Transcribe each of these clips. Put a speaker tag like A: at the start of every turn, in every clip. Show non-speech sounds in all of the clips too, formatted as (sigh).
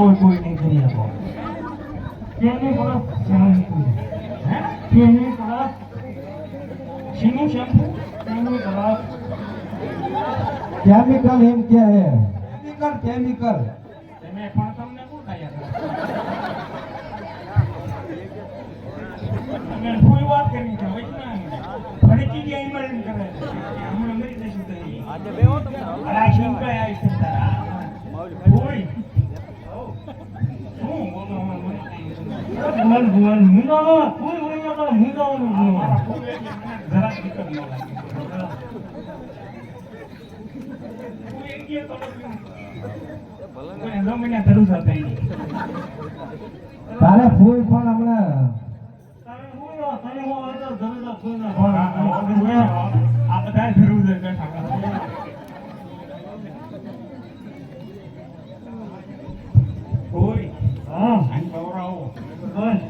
A: કોઈ કોઈ નહીં કરી શકો
B: કેની બરફ કેની
A: હે
B: કેની બરફ
A: શીનું શેમ્પુ
B: કેની બરફ
C: કેમિકલ એમ કે હે
A: કેમિકલ કેમિકલ તમે પણ તમને કોણ કાયા તમે કોઈ વાત કરી છે વૈષ્ણવ ફરીથી જે ઈમેલ કરે છે હમણાં મરી જશું તો ઈ.
D: આજે બેહો તમે
A: અરે આ શીંકાય આવી છે તારા કોઈ શું બોલો હમણાં મરી જાય.
B: મન ભુવન મુંડાનો કોઈ હોય તો મુંડાનો
A: મારા ફૂલ એટલે મને જરાક દીકત ન લાગે. તું એક દી તો નથી. કોઈને ગમે ત્યાં ધરું થતા ઈ.
C: તારે ફૂલ પણ હમણાં
B: કોઈના
A: આ બધાય ધરું છે. કોઈ
B: હા. બસ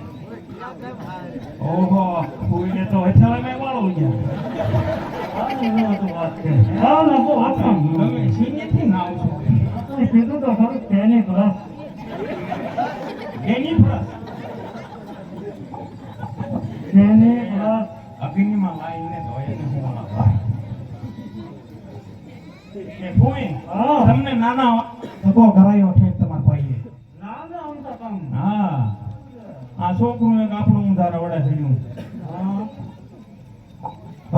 A: ઓહો કોઈને તો હથેળામાં વાળો ગયા. અગ્નિમાં લાઈને ધોઈને હા. તમને નાના ધક્કો કરાયો ઠેક તમારા ભાઈએ
B: ના ના આમ તો કામ
A: હા આ છોકરું એક આપણું ઊંધા રવડે ચડ્યું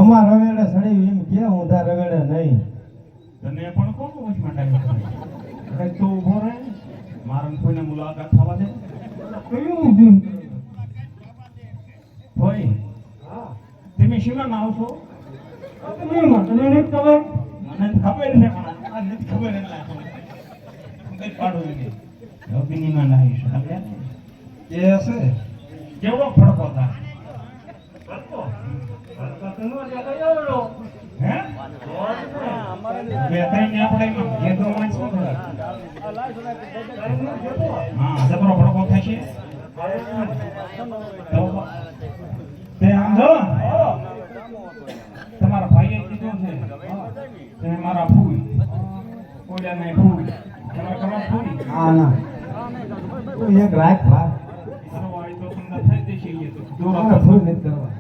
C: અમાર રવેડે સડી એમ કે ઊંધા રવેડે નહીં.
A: તને પણ કોણ વચમાં ડાયો કંઈક તો ઊભો રહે. મારા કોઈને મુલાકાત થવા દે.
B: કયું ઊંધું
A: ભાઈ તમે શિવા ના આવશો
B: તમે મને નથી ખબર.
A: મને ખબર છે પણ આ નથી ખબર એટલે કઈ પાડું નહીં અગ્નિમાં નાહીશ આપણે
C: એ હશે.
A: કેવડો ફડકો થાય
B: નો
A: તમારા ભાઈએ કીધું છે. મારા ફૂલ. કોડિયા નહીં ફૂલ. તમારે ફૂલ?
C: હા ના. એક રાખ.
A: તો
C: આપણે ફૂલ નથી કરવા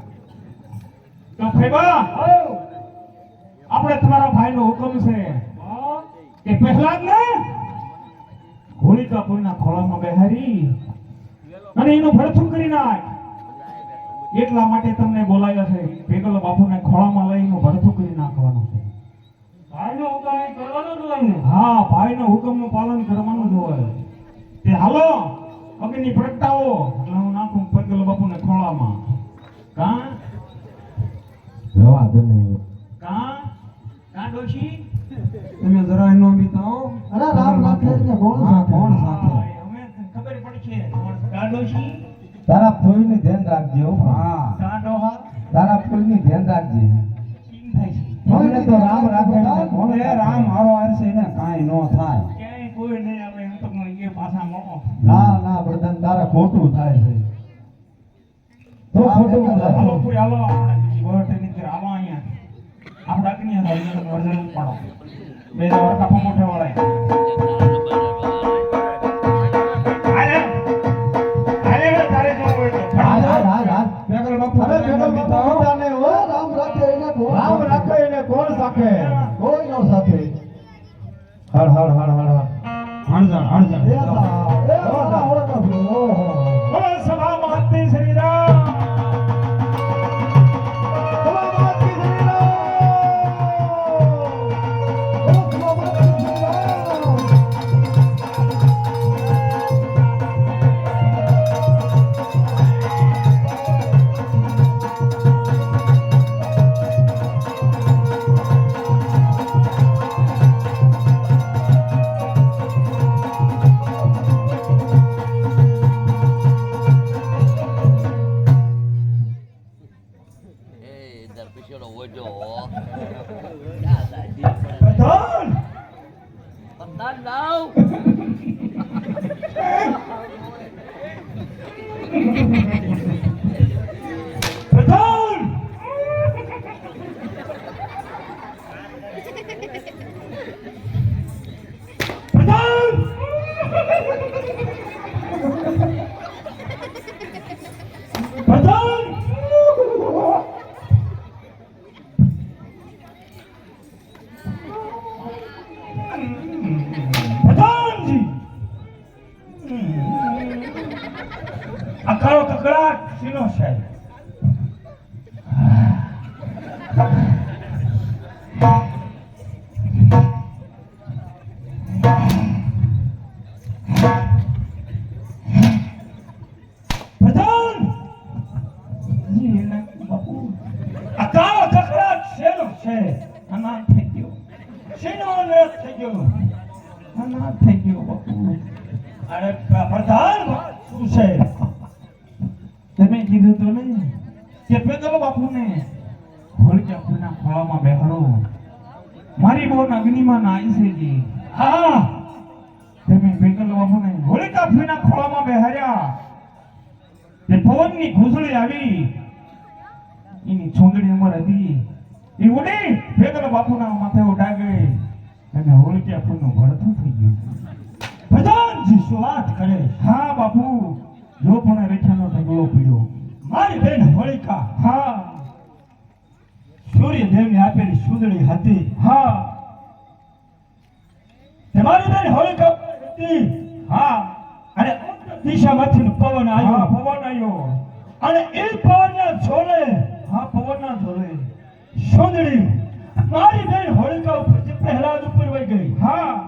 A: તો ફેબા આપણે તમારા ભાઈનો હુકમ છે કે પહેલા જ ને હોલિકા કોઈના ખોળામાં બેહારી અને એનું ભડથું કરી નાખ. એટલા માટે તમને બોલાવ્યા છે પેગલ બાપુને ખોળામાં લઈને એનું ભડથું કરી નાખવાનું છે.
B: ભાઈનો ઉપાય કરવાનો જ હોય ને.
A: હા ભાઈના હુકમનું પાલન કરવાનું જ હોય. તે હાલો અગ્નિ પ્રગટાવો એટલે હું નાખું પેગલ બાપુને ખોળામાં. કા?
C: જવા દે
A: કા? કા ડોશી?
C: તમે જરા નો બીતાઓ અરે રામ રાખે ને કોણ હા કોણ સાથે?
A: અમે ખબર પડશે. કા ડોશી?
C: તારા ફૂલની ધ્યાન રાખજો હા.
A: કા ડોહા?
C: તારા ફૂલની ધ્યાન રાખજે.
A: છે.
C: અમને તો રામ રાખે કોણ રામ હારો હશે ને કાંઈ નો થાય.
A: ક્યાંય કોઈ નહીં આવે એમ તો એ પાછા મળો
C: ના ના પ્રધાન તારે ખોટું થાય છે. તો ખોટું
A: હાલો પૂરી હાલો એની ઘરે હાલો અહીંયા. હતા એને તમે વજન ઉપાડો. બે દાવા કાપા મોઢે વળાય
D: No. (laughs)
A: પ્રધાન શું છે તમે કીધું તો ને કે બાપુને હોળકી આપના ખોળામાં બેહાડો. મારી બોન અગ્નિમાં નાઈ છે જી. હા. તમે પેગલ બાપુને હોળકી આપના ખોળામાં બેહાર્યા. તે પવનની ઘૂસળી આવી. એની છોંદડી અમર હતી. એ ઉડી પેગલ બાપુના માથે ઉડાગે. અને હોળકી આપનું ભડથું થઈ ગયું. પ્રધાનજી શું વાત કરે. હા, બાપુ. જો પણ રેખાનો ઢગલો પીડ્યો. મારી બેન હોળિકા. હા. સૂર્યદેવને આપેલી સુંદરી હતી. હા. તમારી બેન હોળિકા હતી. હા. અને દિશામાંથી પવન આવ્યો. પવન આવ્યો. અને એ પવનના ઝોલે હા પવનના ઝોલે. સુંદરી મારી બેન હોળિકા ઉપર પહેલા ઉપર વહી ગઈ. હા.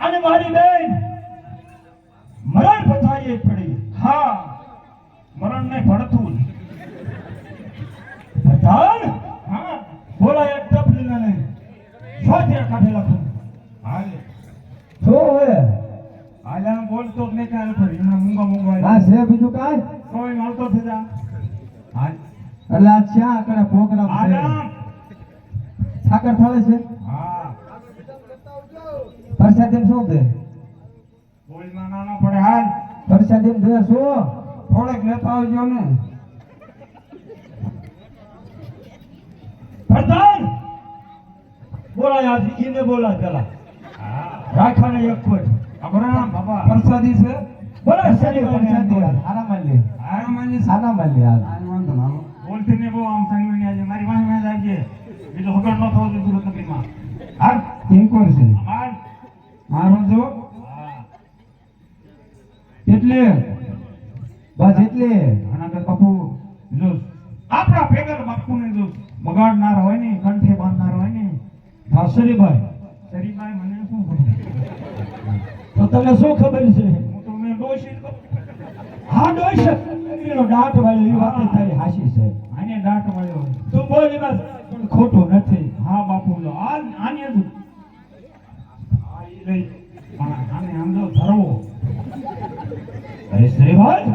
A: અને મારી બેન મરણ પથારીએ પડી. હા. મરણ ને ભણતું પ્રધાન હા બોલાય ટપલી ને સ્વાધ્યાય કાઢે લખું હાલે.
C: શું હોય?
A: આજાનો બોલતો જ નહીં કાંઈ ફરી. હમણાં મૂંગા મૂંગા
C: છે બીજું કાંઈ?
A: કોઈ મળતો થઈ જા. હા
C: એટલે આ ક્યાં આગળ પ્રોગ્રામ છે. સાકર થાળે છે?
A: હા.
C: પ્રસાદ એમ શું દે?
A: બોલ ના નાનો પડે. હાલ.
C: પ્રસાદ એમ દે શું?
A: થોડેક લેતા આવજો ને. બોલાય આજ ઈને બોલાય પેલા. રાખાને એક કોઈ. અબરામ બાબા પ્રસાદી છે? બોલા શરીર
C: પ્રસાદ યાર આરામ લે. આરામ લે યાર
A: બોલતી ને બહુ આમ સંગી ને આજે મારી વાહી વાહી આવજે બીજો હગર ન થવો જોઈએ સુરત નગરીમાં કેમ
C: કિંકોર છે
A: અમાર
C: મારો જો એટલે? બસ એટલે.
A: અનાગત બાપુ જો આપણા પેગલ બાપુને જો બગાડનાર હોય ને કંઠે બાંધનાર હોય ને
C: હા
A: શરીફભાઈ મને શું ખબર?
C: તો તને શું ખબર છે?
A: હું તો મેં ડોશી
C: હા ડોશ. એનો દાંત વાળો એ વાત તારી હાસી છે.
A: આને દાંત મળ્યો
C: તું બોલ એમાં ખોટું નથી.
A: હા બાપુ લો. આ આને જ આ ઈ લઈ પણ આને આમ જો ધરવો.
C: અરે શ્રીભાઈ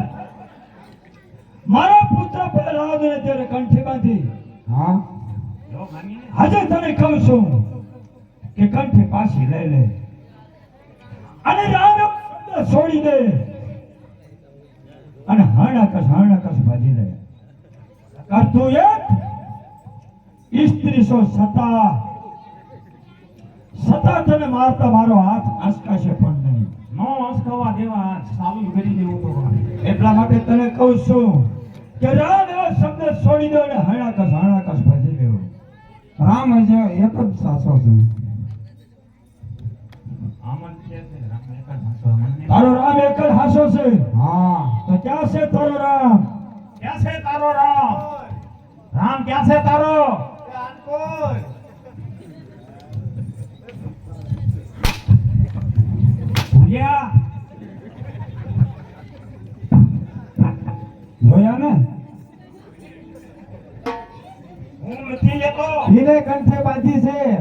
C: મારા પુત્ર પહેલા ત્યારે કંઠીમાંથી બાંધી. હા?
A: જો માનીને
C: તને કહું છું. કે કંઠે પાછી લઈ લે. અને રામ શબ્દ છોડી દે. અને હાણાકસ હાણાકસ ભાજી લે. કરતું એક ઇસ્ત્રીસો સતા સતા તને મારતા મારો હાથ આસકાશે પણ નહીં.
A: નો આસકાવા દેવા સાબુ કરી દેવું તો
C: એટલા માટે તને કહું છું કે રામ એવો શબ્દ છોડી દો અને હાણાકસ હાણાકસ ભાજી લેવો રામ હજે એક જ સાચો છે
A: આમ જ છે તે રામ એક જ હસો મને
C: તારો રામ એક જ હાસો છે
A: હા
C: તો ક્યાં છે તારો રામ
A: તારો રામ. રામ ક્યાં છે તારો? ભૂલ્યા?
C: જોયા ને?
A: હું નથી લેતો.
C: એને કંઠે બાંધી છે.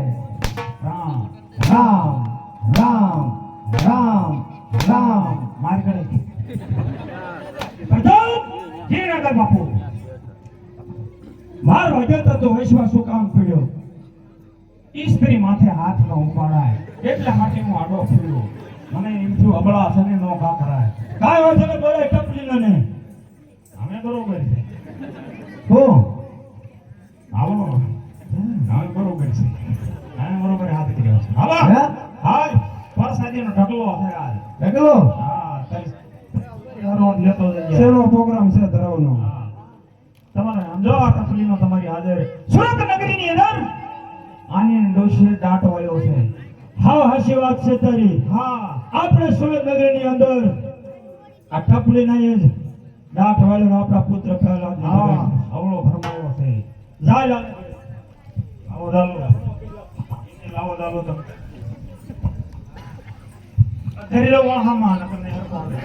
A: સ્ત્રી માથે હાથ ન ઉપાડાય. એટલા માટે હું આડો ફર્યો મને એમ થયું અબળા છે નો કા કરાય.
C: કાંઈ વાંધો નહીં બોલે ટપલી ને
A: અમે બરોબર છે.
C: હો.
A: હાલો હવે બરોબર છે. હવે બરોબર હાથ કર્યો છે. આવા.
C: હે?
A: પરસાદી નો ઢગલો છે આજ.
C: ઢગલો?
A: હા હરવા લેતો જઈએ
C: શેનો પ્રોગ્રામ છે ધરાવનો.
A: તમારે સમજો આ તકલીફનો તમારી હાજર. સુરત નગરીની અંદર આની ડોશીએ દાંત વાળ્યો છે.
C: હા હાસી વાત છે તારી.
A: હા
C: આપણે સુરત નગરની અંદર આ ટપલી ના જ દાંત વાળ્યો આપણા પુત્ર પહેલા જ
A: હા. અવળો ફરમાયો છે.
C: જાય લાલ
A: આવો દાલો. લાવો દાલો તમે.
C: ધરી લો વાહામાં આવે.